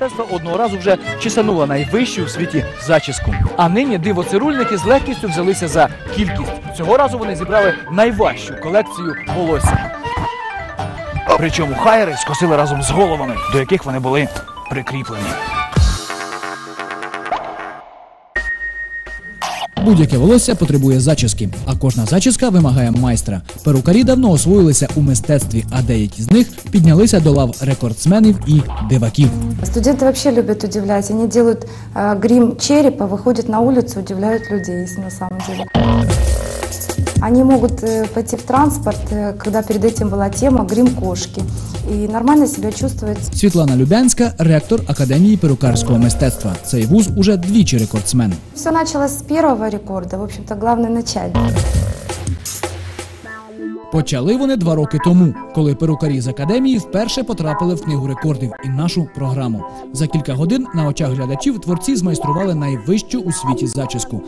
мистецтва одного разу вже чесанула найвищу у світі зачіску. А нині диво-цирульники з легкістю взялися за кількість. Цього разу вони зібрали найважчу колекцію волосся. Причому хайри скосили разом з головами, до яких вони були прикріплені. Будь-яке волосся потребує зачіски, а кожна зачіска вимагає майстра. Перукарі давно освоїлися у мистецтві, а деякі з них піднялися до лав рекордсменів і диваків. Студенты вообще любят удивлять. Они делают э, грим черепа, выходят на улицу, удивляют людей, если на самом деле. Они могут э, пойти в транспорт, э, когда перед этим была тема грим кошки, и нормально себя чувствовать. Світлана Любянська, ректор Академії перукарського мистецтва. Цей вуз уже двічі рекордсмен. Все началось с первого рекорда, в общем-то, главное начать. Почали вони два роки тому, коли перукарі з академії вперше потрапили в книгу рекордів і нашу програму. За кілька годин на очах глядачів творці змайстрували найвищу у світі зачіску.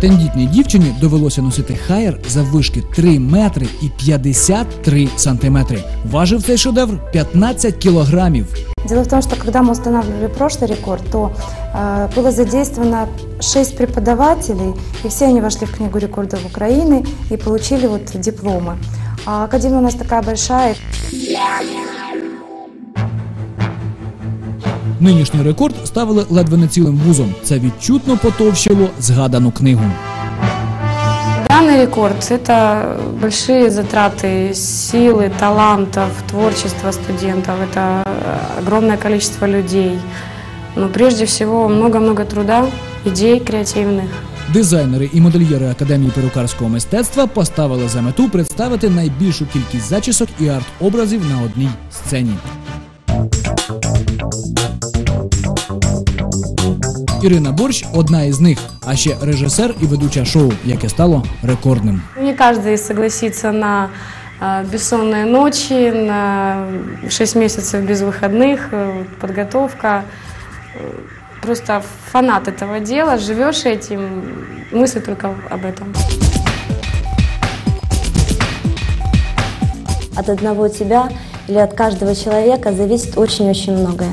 Тендітній дівчині довелося носити хаєр заввишки 3 метри і 53 сантиметри. Важив цей шедевр 15 кілограмів. Дело в том, что когда мы устанавливали прошлый рекорд, то э, было задействовано 6 преподавателей, и все они вошли в Книгу рекордов Украины и получили вот дипломы. А Академия у нас такая большая, Нинішній рекорд ставили ледве не цілим вузом. Це відчутно потовщило згадану книгу. Данный рекорд – это большие затраты силы, талантов, творчества студентов, это огромное количество людей. Но прежде всего много-много труда, идей креативных. Дизайнери і модельєри Академії перукарського мистецтва поставили за мету представити найбільшу кількість зачісок і арт-образів на одній сцені. Ірина Борщ одна із них, а ще режисер і ведуча шоу, яке стало рекордним. Не каждый согласится на э, бессонные ночи, на 6 месяцев без выходных, э, подготовка. Э, Просто фанат этого дела, живешь этим, мысли только об этом. От одного тебя или от каждого человека зависит очень-очень многое.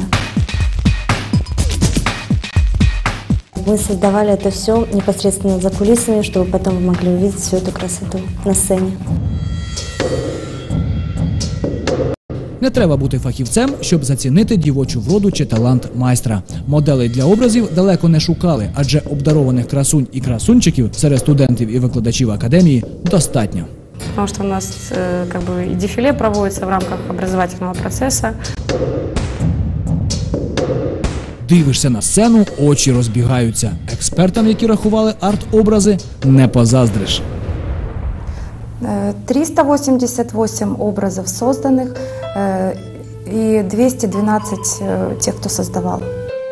Мы создавали это все непосредственно за кулисами, чтобы потом вы могли увидеть всю эту красоту на сцене. Не треба бути фахівцем, щоб зацінити дівочу вроду чи талант майстра. Моделей для образів далеко не шукали, адже обдарованих красунь і красунчиків серед студентів і викладачів академії достатньо. Потому что у нас э, как бы и дефиле проводится в рамках образовательного процесса. Дивишся на сцену, очі розбігаються. Експертам, які рахували арт-образи, не позаздриш. Э, 388 образов созданных э, и 212 э, тех, кто создавал.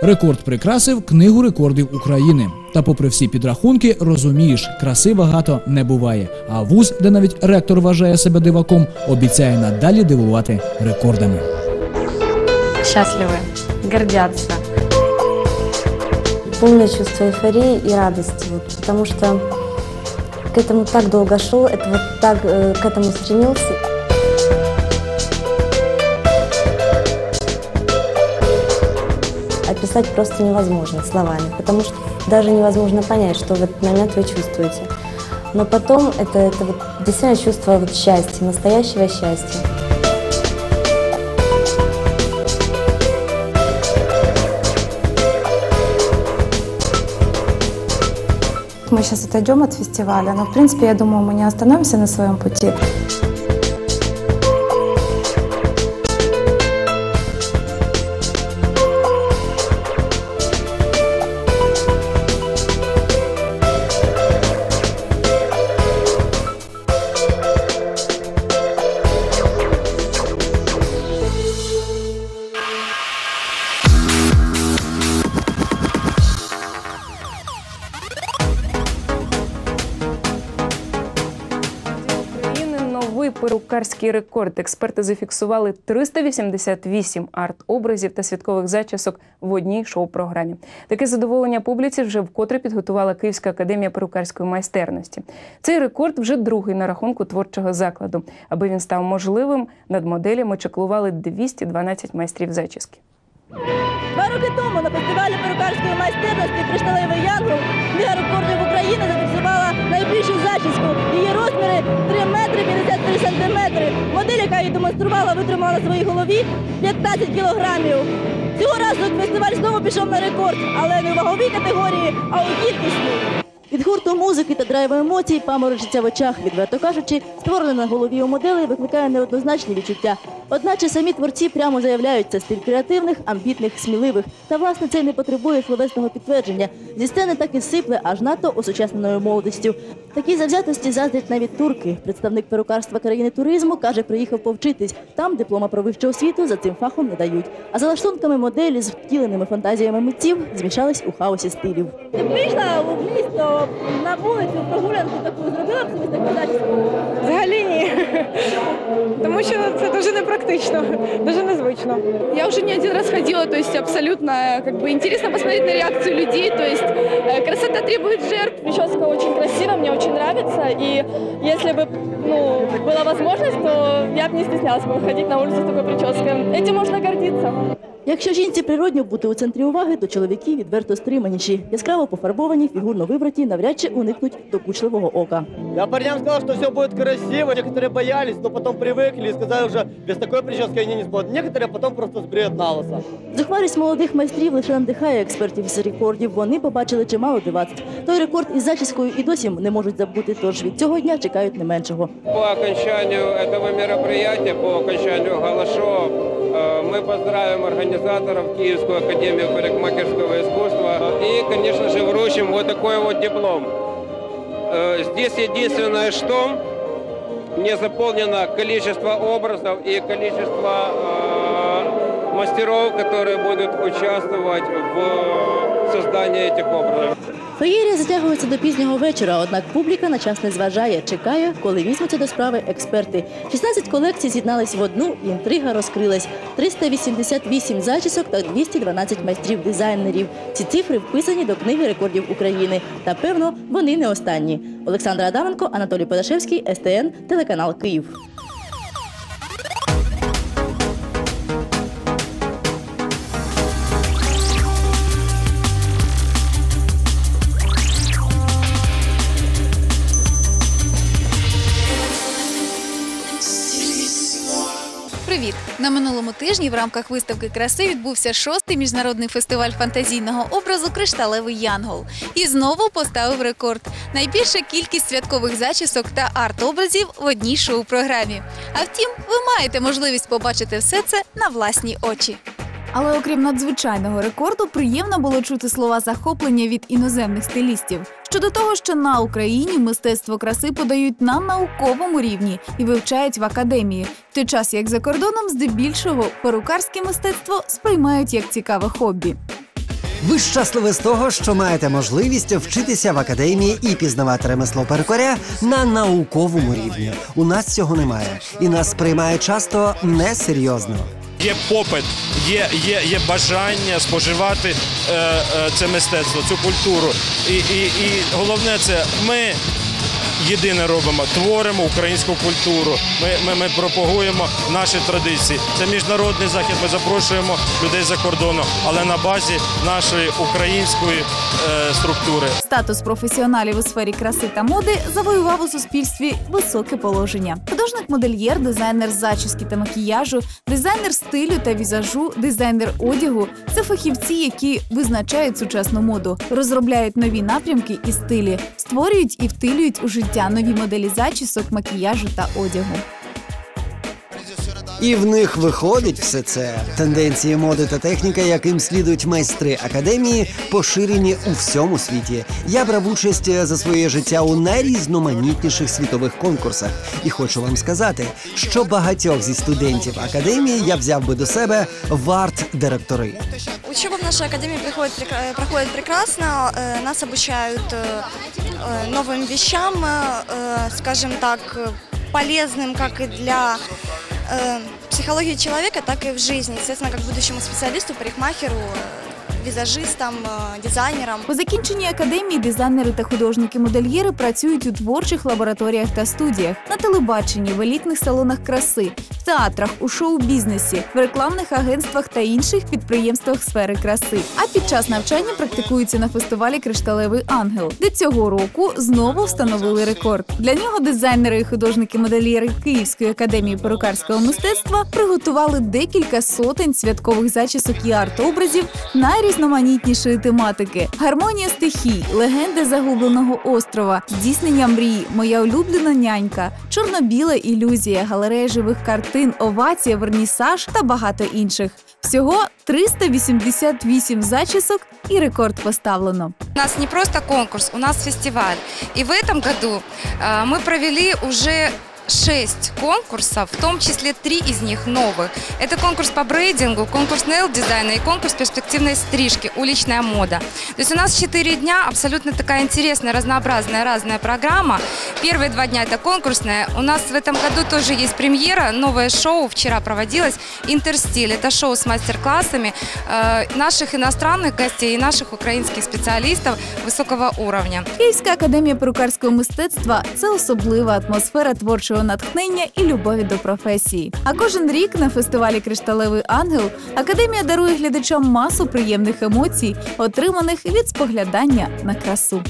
Рекорд прикрасив книгу рекордів України. Та, попри всі підрахунки, розумієш, краси багато не буває. А вуз, де навіть ректор вважає себе диваком, обіцяє надалі дивувати рекордами. Счастливы, гордятся. Полное чувство эйфории и радости, вот, потому что к этому так долго шел, это вот так э, к этому стремился. Описать просто невозможно словами, потому что даже невозможно понять, что в этот момент вы чувствуете. Но потом это, это вот действительно чувство вот счастья, настоящего счастья. Мы сейчас отойдем от фестиваля, но, в принципе, я думаю, мы не остановимся на своем пути. Перукарський рекорд. Експерти зафіксували 388 арт-образів та святкових зачісок в одній шоу-програмі. Таке задоволення публіці вже вкотре підготувала Київська академія перукарської майстерності. Цей рекорд вже другий на рахунку творчого закладу. Аби він став можливим, над моделями чеклували 212 майстрів зачіски. Два роки тому на фестивалі перукарської майстерності Кришталевий Янгол Книга рекордів України зафіксувала найбільшу. Її розміри 3 метри 53 сантиметри. Модель, яка її демонструвала, витримала на своїй голові 15 кілограмів. Цього разу фестиваль знову пішов на рекорд, але не у ваговій категорії, а у кількісній. Від гурту музики та драйву емоцій паморочиться в очах, відверто кажучи, створене на голові у моделей викликає неоднозначні відчуття. Одначе самі творці прямо заявляють, це стиль креативних, амбітних, сміливих. Та власне це не потребує словесного підтвердження. Зі сцени так і сипле, аж надто осучасненою молодістю. Такій завзятості заздрять навіть турки. Представник перукарства країни туризму каже, приїхав повчитись. Там диплома про вищу освіту за цим фахом не дають. А за лаштунками моделі з втіленими фантазіями митців змішались у хаосі стилів. Вийшла в місто на вулицю прогулянку таку зробила б собі таку зачіску? Взагалі ні. Тому що це дуже непрактично, дуже незвично. Я уже не один раз ходила, то есть абсолютно как бы интересно посмотреть на реакцию людей. То есть э, красота требует жертв. Прическа очень красивая, мне очень нравится. И если бы ну, была возможность, то я бы не стеснялась бы выходить на улицу с такой прической. Этим можно гордиться. Якщо жінці природньо бути у центрі уваги, то чоловіки відверто стриманіші. Яскраво пофарбовані, фігурно вибраті, навряд чи уникнуть докучливого ока. Я парням сказал, что все будет красиво. Некоторые боялись, но потом привыкли и сказали уже, без такой прически они не смогут. Некоторые потом просто сбреют на лысо. Зухварість молодих майстрів лише надихає експертів з рекордів. Вони побачили чимало дивацтв. Той рекорд із зачіскою і досі не можуть забути, тож від цього дня чекають не меншого. По окончанию этого мероприятия, по окончанию гала-шоу, э, мы поздравим организаторов Киевскую академию парикмахерского искусства и, конечно же, вручим вот такой вот диплом. Э, Здесь единственное, что не заполнено количество образов и количество э, мастеров, которые будут участвовать в создании этих образов. Феєрія затягується до пізнього вечора, однак публіка на час не зважає, чекає, коли візьмуться до справи експерти. 16 колекцій з'єднались в одну, інтрига розкрилась. 388 зачісок та 212 майстрів-дизайнерів. Ці цифри вписані до книги рекордів України. Та певно, вони не останні. Олександра Адаменко, Анатолій Подашевський, СТН, телеканал Київ. На минулому тижні в рамках виставки краси відбувся шостий міжнародний фестиваль фантазійного образу Кришталевий Янгол і знову поставив рекорд. Найбільша кількість святкових зачісок та арт-образів в одній шоу-програмі. А втім, ви маєте можливість побачити все це на власні очі. Але окрім надзвичайного рекорду, приємно було чути слова захоплення від іноземних стилістів щодо того, що на Україні мистецтво краси подають на науковому рівні і вивчають в академії, в той час як за кордоном здебільшого перукарське мистецтво сприймають як цікаве хобі. Ви щасливі з того, що маєте можливість вчитися в академії і пізнавати ремесло перукаря на науковому рівні. У нас цього немає, і нас сприймають часто несерйозно. Є попит, є, є, є бажання споживати е, е, це мистецтво, цю культуру. І, і, і головне це ми єдине робимо, творимо українську культуру. Ми, ми, ми пропагуємо наші традиції. Це міжнародний захід. Ми запрошуємо людей за кордону, але на базі нашої української е, структури. Статус професіоналів у сфері краси та моди завоював у суспільстві високе положення. Художник-модельєр, дизайнер зачіски та макіяжу, дизайнер стилю та візажу, дизайнер одягу це фахівці, які визначають сучасну моду, розробляють нові напрямки і стилі, створюють і втилюють у життя нові моделі зачісок, макіяжу та одягу. І в них виходить все це. Тенденції моди та техніка, яким слідують майстри академії, поширені у всьому світі. Я брав участь е, за своє життя у найрізноманітніших світових конкурсах. І хочу вам сказати, що багатьох зі студентів академії я взяв би до себе в арт-директори. Учеба в нашей академии приходит, прек- э, проходит прекрасно. Э, Нас обучают э, э, новым вещам, э, э, скажем так, э, полезным как и для э, человека, так и в жизни. Естественно, как будущему специалисту, парикмахеру, визажистам, э, дизайнерам. По закінченні академії дизайнери та художники-модельєри працюють у творчих лабораторіях та студіях, на телебаченні, в елітних салонах краси, в театрах, у шоу-бізнесі, в рекламних агентствах та інших підприємствах сфери краси. А під час навчання практикуються на фестивалі Кришталевий ангел, де цього року знову встановили рекорд. Для нього дизайнери і художники-модельєри Київської академії перукарського мистецтва приготували декілька сотень святкових зачісок і арт-образів найрізноманітнішої тематики: гармонія стихій, легенди загубленого острова, здійснення мрій, моя улюблена нянька, чорно-біла ілюзія, галерея живих картин, овація, вернісаж та багато інших. Всього 388 зачісок і рекорд поставлено. У нас не просто конкурс, у нас фестиваль. И в этом году э, мы провели уже шесть конкурсов, в том числе три из них новых. Это конкурс по брейдингу, конкурс нейл-дизайна и конкурс перспективной стрижки «Уличная мода». То есть у нас четыре дня, абсолютно такая интересная, разнообразная, разная программа. Первые два дня это конкурсная. У нас в этом году тоже есть премьера, новое шоу вчера проводилось «Интерстиль». Это шоу с мастер-классами э, наших иностранных гостей и наших украинских специалистов высокого уровня. Київська академія перукарського мистецтва це особлива атмосфера творчого натхнення і любові до професії. А кожен рік на фестивалі Кришталевий ангел академія дарує глядачам масу приємних емоцій, отриманих від споглядання на красу.